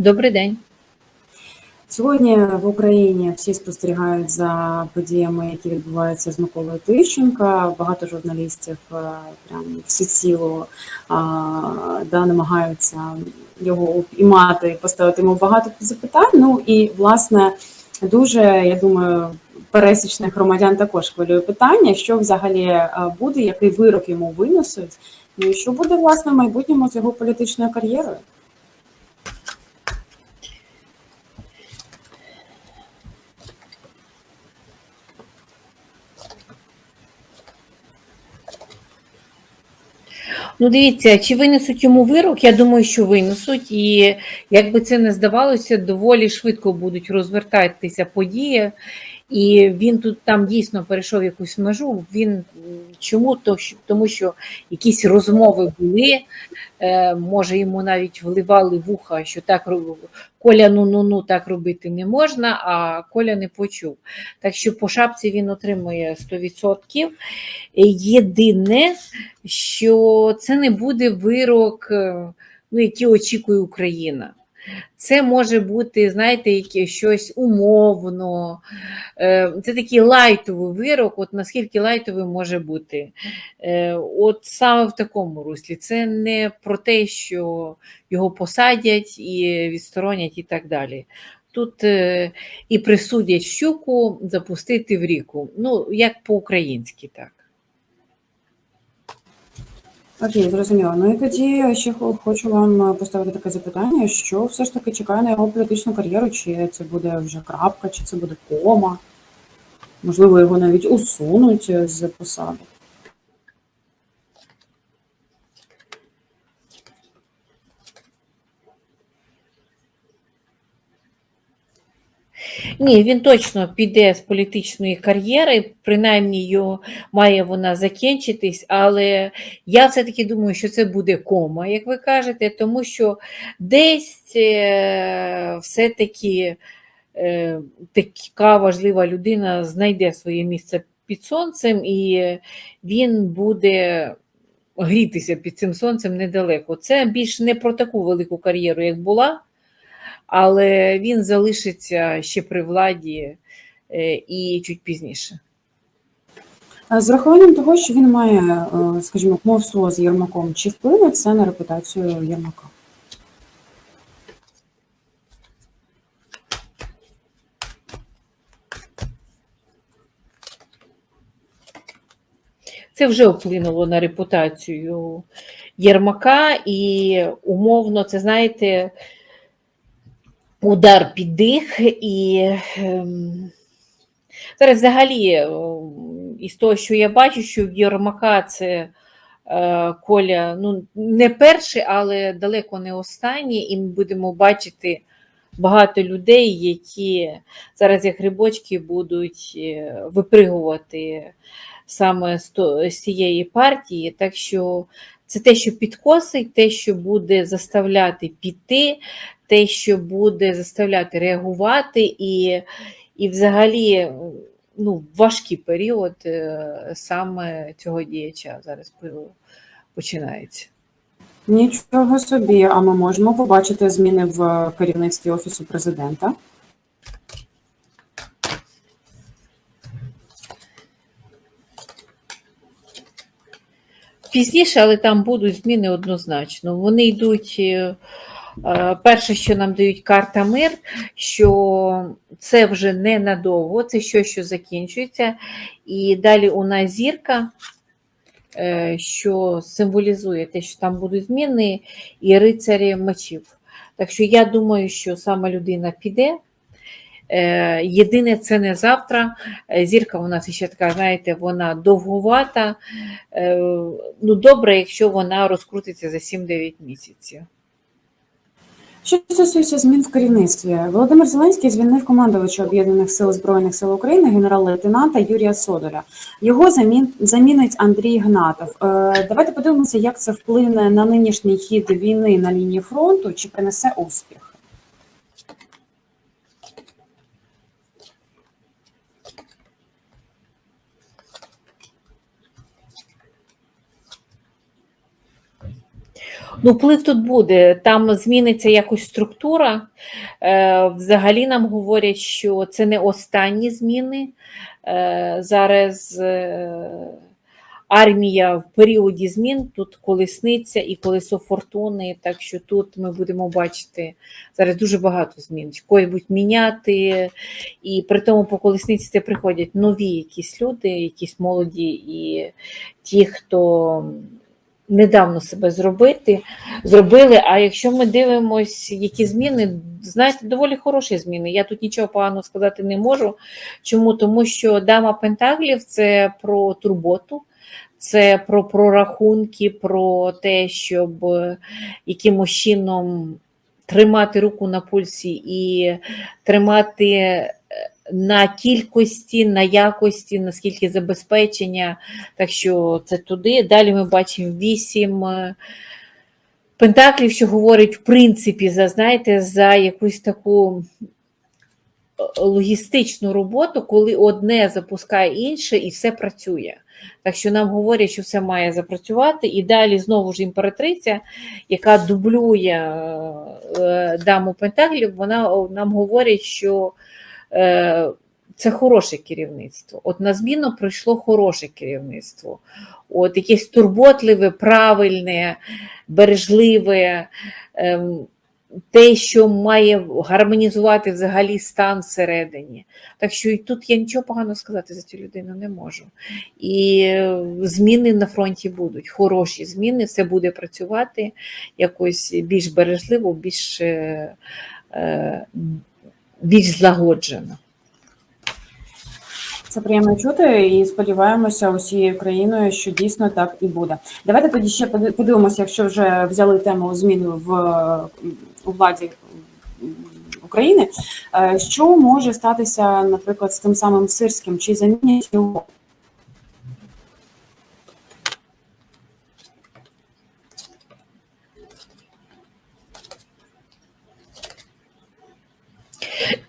Добрий день. Сьогодні в Україні всі спостерігають за подіями, які відбуваються з Миколою Тищенка. Багато журналістів е, прям всеціло да, намагаються його упіймати поставити йому багато запитань. Ну і власне дуже я думаю. Пересічних громадян також хвилює питання, що взагалі е, буде, який вирок йому винесуть, ну і що буде власне в майбутньому з його політичною кар'єрою. Ну, дивіться, чи винесуть йому вирок? Я думаю, що винесуть, і як би це не здавалося, доволі швидко будуть розвертатися події. І він тут там дійсно перейшов якусь межу. Він чому? То, тому що якісь розмови були, е, може йому навіть вливали вуха, що так Коля ну ну ну так робити не можна, а Коля не почув. Так що по шапці він отримує 100%. Єдине, що це не буде вирок, е, ну, який очікує Україна. Це може бути, знаєте, щось умовно. Е, це такий лайтовий вирок, от наскільки лайтовий може бути. Е, от саме в такому руслі. Це не про те, що його посадять і відсторонять і так далі. Тут е, і присудять щуку запустити в ріку. Ну, як по-українськи так. Окей, зрозуміло. Ну і тоді ще хочу вам поставити таке запитання, що все ж таки чекає на його політичну кар'єру, чи це буде вже крапка, чи це буде кома. Можливо, його навіть усунуть з посади. Ні, він точно піде з політичної кар'єри, принаймні його має вона закінчитись, але я все-таки думаю, що це буде кома, як ви кажете, тому що десь е, все-таки е, така важлива людина знайде своє місце під сонцем, і він буде грітися під цим сонцем недалеко. Це більш не про таку велику кар'єру, як була але він залишиться ще при владі е, і чуть пізніше. З рахуванням того, що він має, е, скажімо, мовство з Єрмаком, чи вплине це на репутацію Єрмака? Це вже вплинуло на репутацію Єрмака, і умовно, це знаєте, удар під дих, і ем, зараз взагалі із того, що я бачу, що в Єрмака це е, Коля ну, не перший, але далеко не останній, і ми будемо бачити багато людей, які зараз як грибочки будуть е, випригувати саме з цієї партії. Так що це те, що підкосить, те, що буде заставляти піти, те, що буде заставляти реагувати, і і взагалі ну, важкий період е, саме цього діяча зараз починається. Нічого собі, а ми можемо побачити зміни в керівництві Офісу президента. Пізніше, але там будуть зміни однозначно. Вони йдуть е, Е, перше, що нам дають карта мир, що це вже не надовго, це щось, що закінчується. І далі у нас зірка, е, що символізує те, що там будуть зміни, і рицарі мечів. Так що я думаю, що сама людина піде. Е, єдине, це не завтра. Зірка у нас ще така, знаєте, вона довгувата. Ну, добре, якщо вона розкрутиться за 7-9 місяців. Що стосується змін в керівництві, Володимир Зеленський звільнив командувача об'єднаних сил збройних сил України генерал-лейтенанта Юрія Содоля. Його замін замінить Андрій Гнатов. Е, давайте подивимося, як це вплине на нинішній хід війни на лінії фронту, чи принесе успіх. Ну, вплив тут буде. Там зміниться якось структура. Е, Взагалі нам говорять, що це не останні зміни. Е, Зараз е, армія в періоді змін тут колесниця і колесо фортуни. Так що тут ми будемо бачити зараз дуже багато змін. Когось міняти, і при тому по колесниці це приходять нові якісь люди, якісь молоді, і ті, хто недавно себе зробити, зробили. А якщо ми дивимося, які зміни, знаєте, доволі хороші зміни. Я тут нічого поганого сказати не можу. Чому? Тому що дама Пентаклів це про турботу. Це про прорахунки, про те, щоб е, якимось чином тримати руку на пульсі і тримати на кількості, на якості, наскільки забезпечення. Так що це туди. Далі ми бачимо вісім е, пентаклів, що говорить, в принципі, за, знаєте, за якусь таку е, логістичну роботу, коли одне запускає інше і все працює. Так що нам говорять, що все має запрацювати, і далі знову ж імператриця, яка дублює е, даму Пентаклів, вона нам говорить, що це хороше керівництво. От на зміну прийшло хороше керівництво. От якесь турботливе, правильне, бережливе. ем, те, що має гармонізувати взагалі стан всередині. Так що і тут я нічого поганого сказати за цю людину не можу. І е, зміни на фронті будуть, хороші зміни, все буде працювати якось більш бережливо, більш, е, е, більш злагоджено. Це приємно чути і сподіваємося усією країною, що дійсно так і буде. Давайте тоді ще подивимося, якщо вже взяли тему змін в у владі України. е, Що може статися, наприклад, з тим самим сирським? Чи замінять його?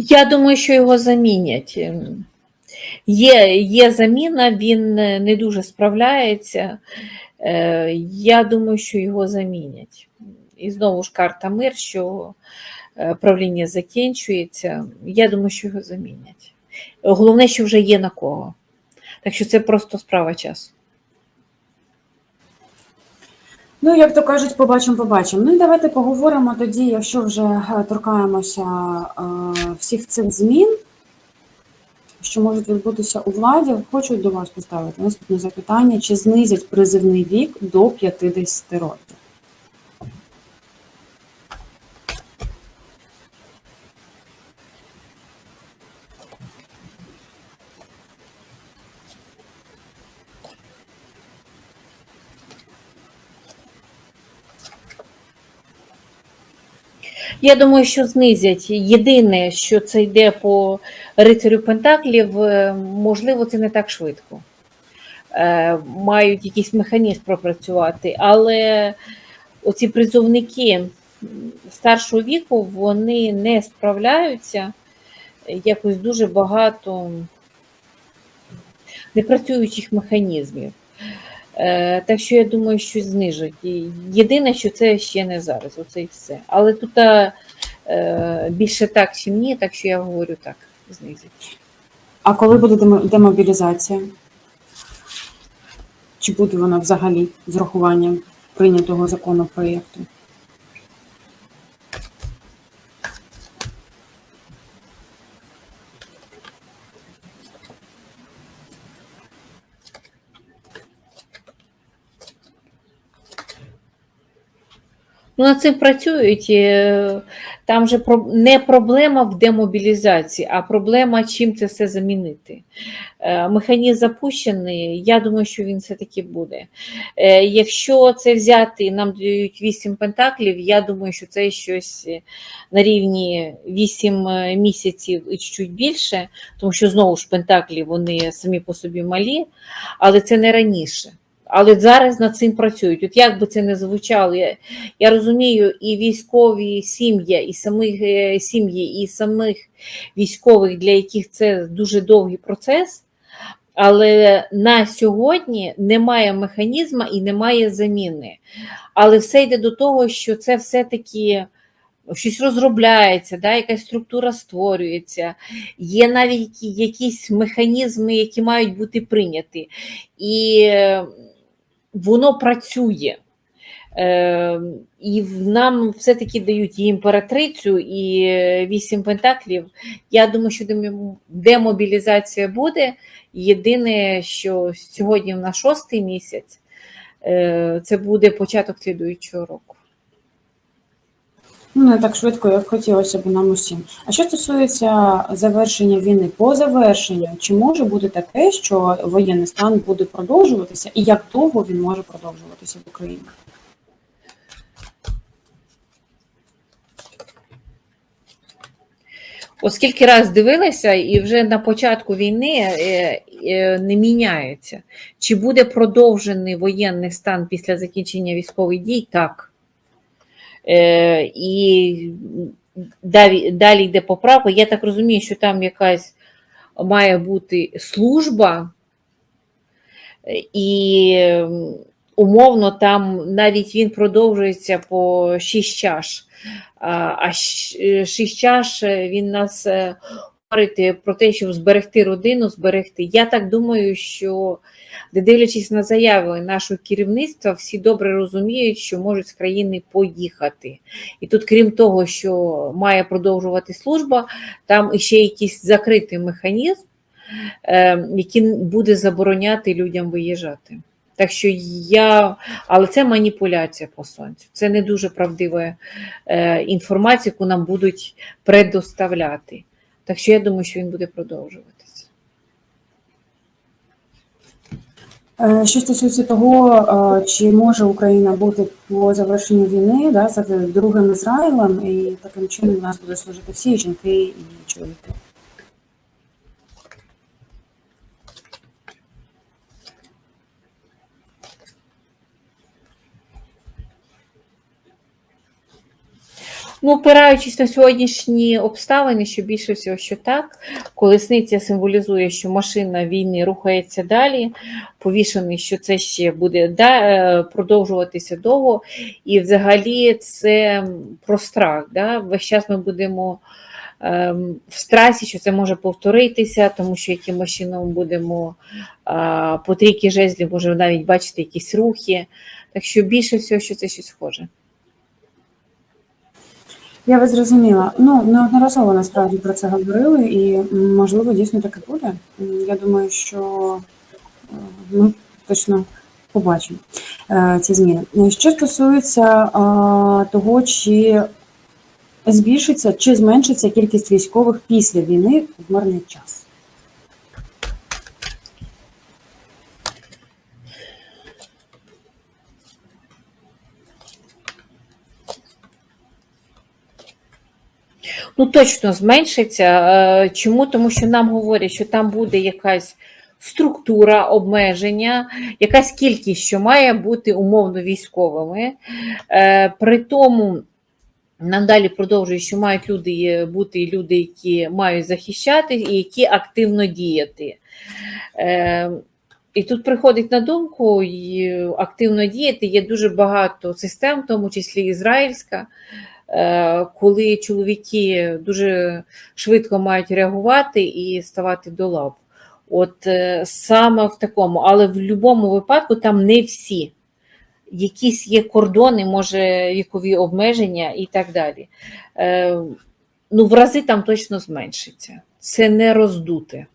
Я думаю, що його замінять. Є, є заміна, він е, не дуже справляється. Е, Я думаю, що його замінять. І знову ж карта мир, що е, правління закінчується. Я думаю, що його замінять. Головне, що вже є на кого. Так що це просто справа часу. Ну, як то кажуть, побачимо, побачимо. Ну і давайте поговоримо тоді, якщо вже е, торкаємося е, всіх цих змін, що можуть відбутися у владі. Хочу до вас поставити наступне запитання: чи знизять призивний вік до 50 років? Я думаю, що знизять. Єдине, що це йде по рицарю Пентаклів, е, можливо, це не так швидко. Е, Мають якийсь механізм пропрацювати, але оці призовники старшого віку вони не справляються. Якось дуже багато непрацюючих механізмів. Е, Так що я думаю, що знижать. Єдине, що це ще не зараз, оце і все. Але тут е, більше так, чи ні, так що я говорю так, знизить. А коли буде демобілізація? Чи буде вона взагалі з рахуванням прийнятого законопроєкту? Ну, над цим працюють. е, Там же не проблема в демобілізації, а проблема, чим це все замінити. Е, Механізм запущений, я думаю, що він все-таки буде. Е, Якщо це взяти, нам дають 8 пентаклів, я думаю, що це щось на рівні 8 е, місяців і чуть більше, тому що знову ж пентаклі вони самі по собі малі, але це не раніше. Але зараз над цим працюють. От як би це не звучало, я, я розумію, і військові сім'ї, і самих е, сім'ї, і самих військових, для яких це дуже довгий процес. Але на сьогодні немає механізму і немає заміни. Але все йде до того, що це все-таки щось розробляється, да, якась структура створюється, є навіть якісь механізми, які мають бути прийняті. І воно працює. Е, і нам все-таки дають і імператрицю, і е, вісім пентаклів. Я думаю, що демобілізація буде. Єдине, що сьогодні в на шостий місяць е, це буде початок слідуючого року. Ну, не так швидко, як хотілося б нам усім. А що стосується завершення війни по завершенню, чи може бути таке, що воєнний стан буде продовжуватися, і як довго він може продовжуватися в Україні? Оскільки раз дивилася, і вже на початку війни е, е, не міняється. Чи буде продовжений воєнний стан після закінчення військових дій? Так. Е, І далі, далі йде поправка. Я так розумію, що там якась має бути служба, е, і умовно там навіть він продовжується по 6 чаш. А е, шість чаш е, він нас говорить е, про те, щоб зберегти родину, зберегти. Я так думаю, що не дивлячись на заяви нашого керівництва, всі добре розуміють, що можуть з країни поїхати. І тут, крім того, що має продовжувати служба, там іще якийсь закритий механізм, е, який буде забороняти людям виїжджати. Так що я, але це маніпуляція по сонцю. Це не дуже правдива е, інформація, яку нам будуть предоставляти. Так що я думаю, що він буде продовжуватися. Е, Що стосується того, е, чи може Україна бути по завершенню війни да, за другим Ізраїлем, і таким чином у нас будуть служити всі жінки і чоловіки. Ну, опираючись на сьогоднішні обставини, що більше всього, що так, колесниця символізує, що машина війни рухається далі, повішений, що це ще буде е, продовжуватися довго. І взагалі це про страх. Да? Весь час ми будемо ем, в страсі, що це може повторитися, тому що якимось чином будемо а, по трійки жезлів, може навіть бачити якісь рухи. Так що більше всього, що це щось схоже. Я вас зрозуміла. Ну, неодноразово насправді про це говорили, і можливо дійсно таке буде. Я думаю, що е, ми точно побачимо е, ці зміни. Що стосується е, того, чи збільшиться чи зменшиться кількість військових після війни в мирний час. Ну, точно зменшиться. Е, Чому? Тому що нам говорять, що там буде якась структура обмеження, якась кількість, що має бути умовно військовими. Е, При тому нам далі продовжують, що мають люди бути люди, які мають захищати і які активно діяти. Е, І тут приходить на думку, активно діяти є дуже багато систем, в тому числі ізраїльська, е, коли чоловіки дуже швидко мають реагувати і ставати до лав. От е, саме в такому, але в будь-якому випадку там не всі. Якісь є кордони, може, вікові обмеження і так далі. Е, ну, в рази там точно зменшиться. Це не роздути.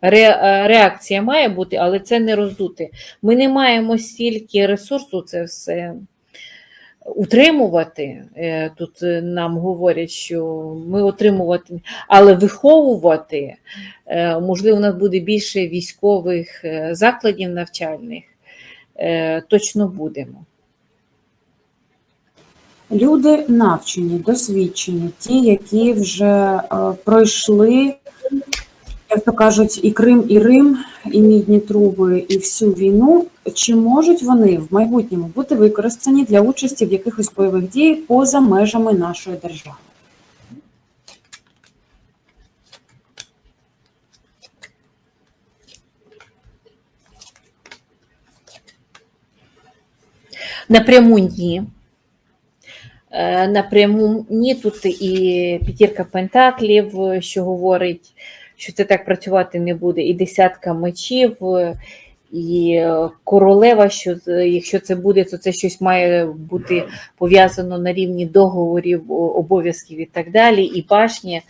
Ре, е, реакція має бути, але це не роздути. Ми не маємо стільки ресурсу це все утримувати. Е, Тут е, нам говорять, що ми отримувати, але виховувати, е, можливо, у нас буде більше військових закладів навчальних. Точно будемо. Люди навчені, досвідчені, ті, які вже пройшли, як то кажуть, і Крим, і Рим, і мідні труби, і всю війну. Чи можуть вони в майбутньому бути використані для участі в якихось бойових діях поза межами нашої держави? Напряму ні. Е, напряму ні. Тут і п'ятірка пентаклів, що говорить, що це так працювати не буде, і десятка мечів і е, королева, що якщо це буде, то це щось має бути пов'язано на рівні договорів, обов'язків і так далі. І башні.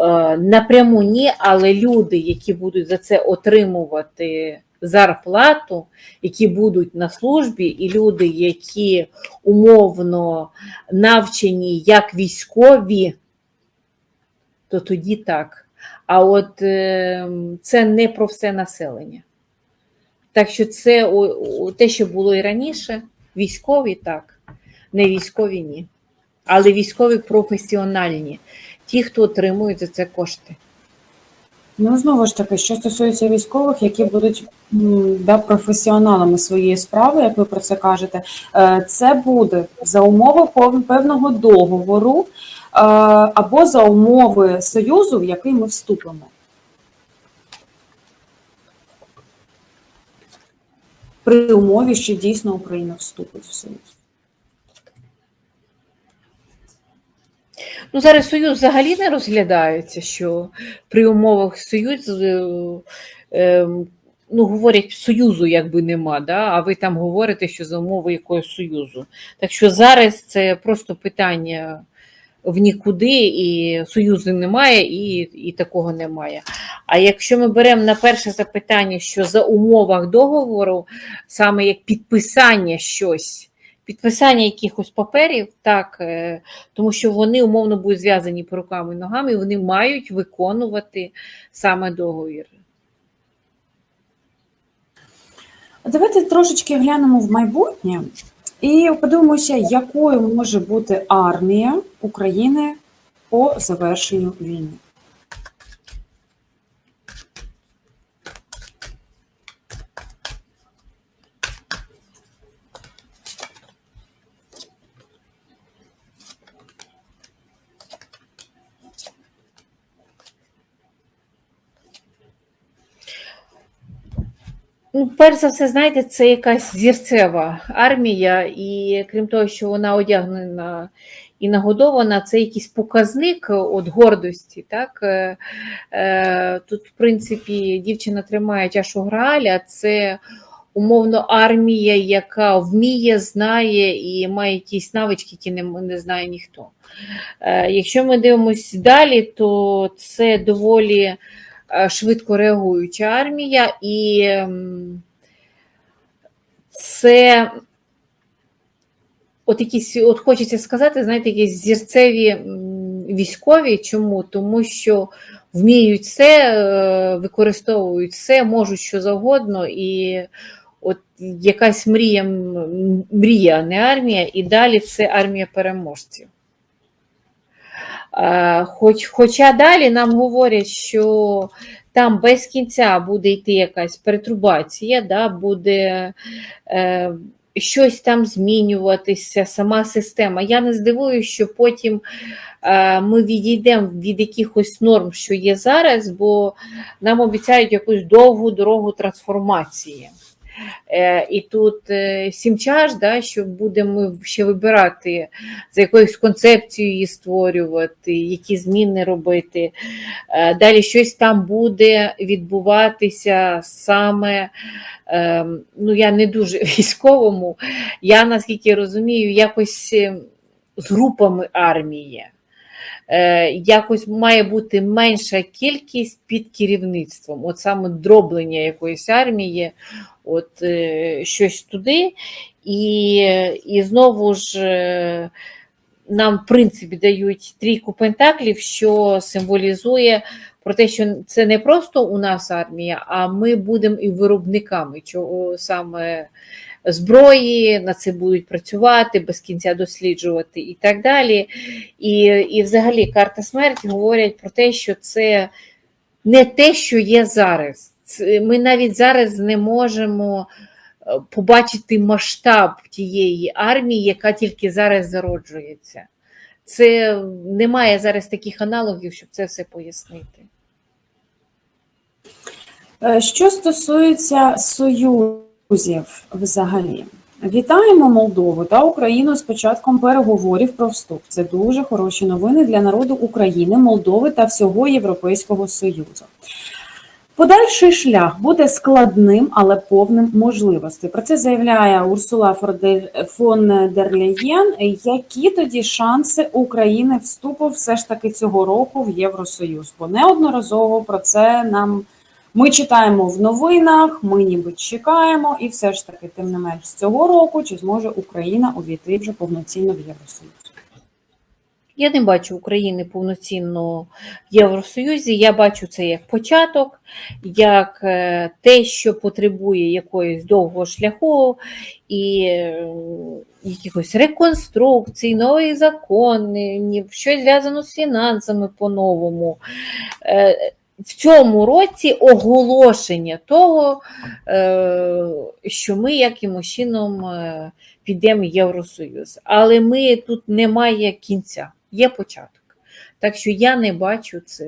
Е, Напряму ні, але люди, які будуть за це отримувати зарплату, які будуть на службі, і люди, які умовно навчені як військові, то тоді так. А от е, це не про все населення. Так що це о, о, те, що було і раніше, військові так, не військові ні. Але військові професіональні, ті, хто отримують за це кошти. Ну, знову ж таки, що стосується військових, які будуть да, професіоналами своєї справи, як ви про це кажете, е, це буде за умови певного договору е, або за умови союзу, в який ми вступимо. При умові, що дійсно Україна вступить в союз. Ну, зараз Союз взагалі не розглядається, що при умовах Союзу, е, е, ну, говорять, Союзу якби нема, да? а ви там говорите, що за умови якогось Союзу. Так що зараз це просто питання в нікуди, і Союзу немає, і, і такого немає. А якщо ми беремо на перше запитання, що за умовах договору, саме як підписання щось, підписання якихось паперів, так, е, тому що вони умовно будуть зв'язані по руками і ногами, і вони мають виконувати саме договір. Давайте трошечки глянемо в майбутнє і подивимося, якою може бути армія України по завершенню війни. Ну, перш за все, знаєте, це якась зірцева армія, і крім того, що вона одягнена і нагодована, це якийсь показник от гордості. Так? Е, е, Тут, в принципі, дівчина тримає чашу Грааля, це умовно армія, яка вміє, знає і має якісь навички, які не, не знає ніхто. Е, Якщо ми дивимося далі, то це доволі швидко реагуюча армія, і ем, це от якісь, от хочеться сказати, знаєте, якісь зірцеві військові. Чому? Тому що вміють все, е, використовують все, можуть що завгодно, і от якась мрія, мрія, не армія, і далі це армія переможців. Хоч, хоча далі нам говорять, що там без кінця буде йти якась перетрубація, да, буде е, щось там змінюватися, сама система. Я не здивуюся, що потім е, ми відійдемо від якихось норм, що є зараз, бо нам обіцяють якусь довгу дорогу трансформації. Е, І тут е, сімчаж, да, що будемо ще вибирати, за якоюсь концепцією її створювати, які зміни робити. Е, Далі щось там буде відбуватися саме, е, ну я не дуже військовому, я наскільки розумію, якось е, з групами армії. Е, Якось має бути менша кількість під керівництвом, от саме дроблення якоїсь армії, от е, щось туди. І, і знову ж е, нам, в принципі, дають трійку пентаклів, що символізує про те, що це не просто у нас армія, а ми будемо і виробниками чого саме зброї, на це будуть працювати, без кінця досліджувати і так далі. І, і взагалі карта смерті говорять про те, що це не те, що є зараз. Ми навіть зараз не можемо е, побачити масштаб тієї армії, яка тільки зараз зароджується. Це немає зараз таких аналогів, щоб це все пояснити. Е, Що стосується союзів взагалі, Вітаємо Молдову та Україну з початком переговорів про вступ. Це дуже хороші новини для народу України, Молдови та всього Європейського Союзу. Подальший шлях буде складним, але повним можливостей. Про це заявляє Урсула фон дер Ляєн. Які тоді шанси України вступу все ж таки цього року в Євросоюз? Бо неодноразово про це нам ми читаємо в новинах, ми ніби чекаємо, і все ж таки, тим не менш, з цього року чи зможе Україна увійти вже повноцінно в Євросоюз? Я не бачу України повноцінно в Євросоюзі. Я бачу це як початок, як е, те, що потребує якоїсь довгого шляху і е, якихось реконструкцій, нових законів, щось зв'язано з фінансами по-новому. Е, В цьому році оголошення того, що ми якимось чином підемо в Євросоюз. Але ми тут немає кінця, є початок. Так що я не бачу це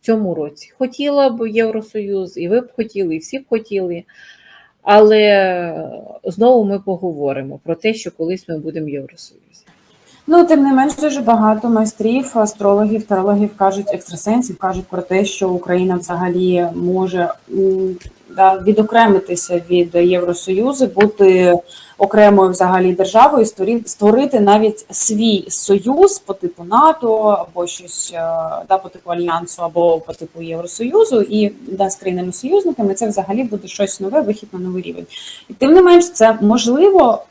в цьому році. Хотіла б Євросоюз, і ви б хотіли, і всі б хотіли. Але знову ми поговоримо про те, що колись ми будемо в Євросоюзі. Ну, тим не менш, дуже багато майстрів, астрологів, тарологів кажуть, екстрасенсів кажуть про те, що Україна взагалі може да, відокремитися від Євросоюзу, бути окремою взагалі державою, створити навіть свій союз по типу НАТО або щось е, да, по типу альянсу, або по типу Євросоюзу, і да, з країнами-союзниками це взагалі буде щось нове, вихід на новий рівень. І тим не менш, це можливо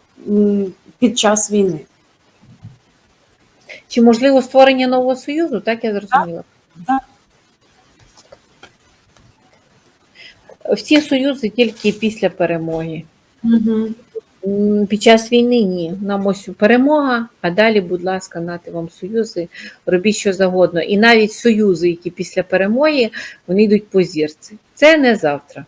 під час війни. Чи можливо створення нового союзу? Так я зрозуміла. Так. Всі союзи тільки після перемоги. Угу. Під час війни ні. Нам ось перемога, а далі, будь ласка, нати вам союзи, робіть що завгодно. І навіть союзи, які після перемоги, вони йдуть по зірці. Це не завтра.